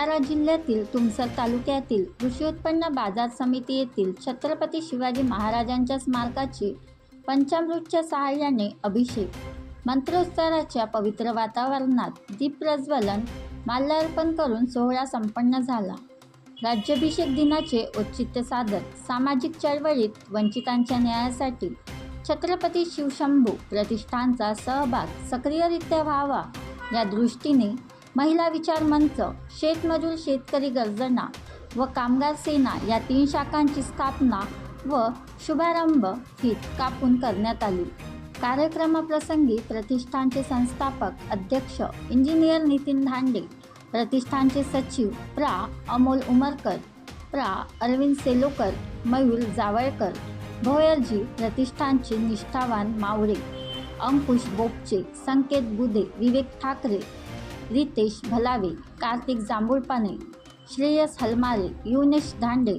भंडारा जिल्ह्यातील तुमसर तालुक्यातील कृषी उत्पन्न बाजार समिती येथील छत्रपती शिवाजी महाराजांच्या स्मारकाची पंचामृतच्या सहाय्याने अभिषेक. मंत्रोच्चाराच्या पवित्र वातावरणात दीप प्रज्वलन माल्यार्पण करून सोहळा संपन्न झाला. राज्याभिषेक दिनाचे औचित्य साधत सामाजिक चळवळीत वंचितांच्या न्यायासाठी छत्रपती शिवशंभू प्रतिष्ठानचा सहभाग सक्रियरित्या व्हावा या दृष्टीने महिला विचार मंच शेतमजूर शेतकरी गरजना व कामगार सेना या तीन शाखांची स्थापना व शुभारंभ फीत कापून करण्यात आली. कार्यक्रमाप्रसंगी प्रतिष्ठानचे संस्थापक अध्यक्ष इंजिनियर नितीन धांडे प्रतिष्ठानचे सचिव प्रा. अमोल उमरकर प्रा. अरविंद सेलोकर मयूर जावळकर भोयरजी प्रतिष्ठानचे निष्ठावान मावळे अंकुश बोपचे संकेत बुधे विवेक ठाकरे रितेश भलावे कार्तिक जांभूळपाने श्रेयस हलमारे युनेश धांडे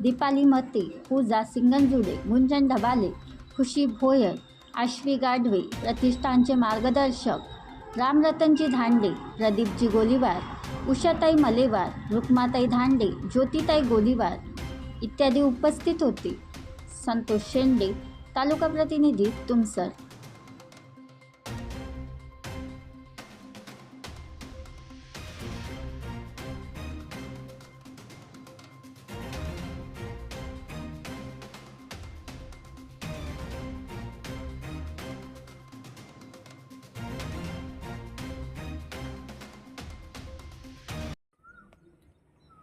दीपाली मते पूजा सिंगनजुडे गुंजन ढबाले खुशी भोयर आश्वी गाढवे प्रतिष्ठानचे मार्गदर्शक रामरतनजी धांडे प्रदीपजी गोलीवार उषाताई मलेवार रुक्माताई धांडे ज्योतिताई गोलीवार इत्यादी उपस्थित होते. संतोष शेंडे तालुका प्रतिनिधी तुमसर.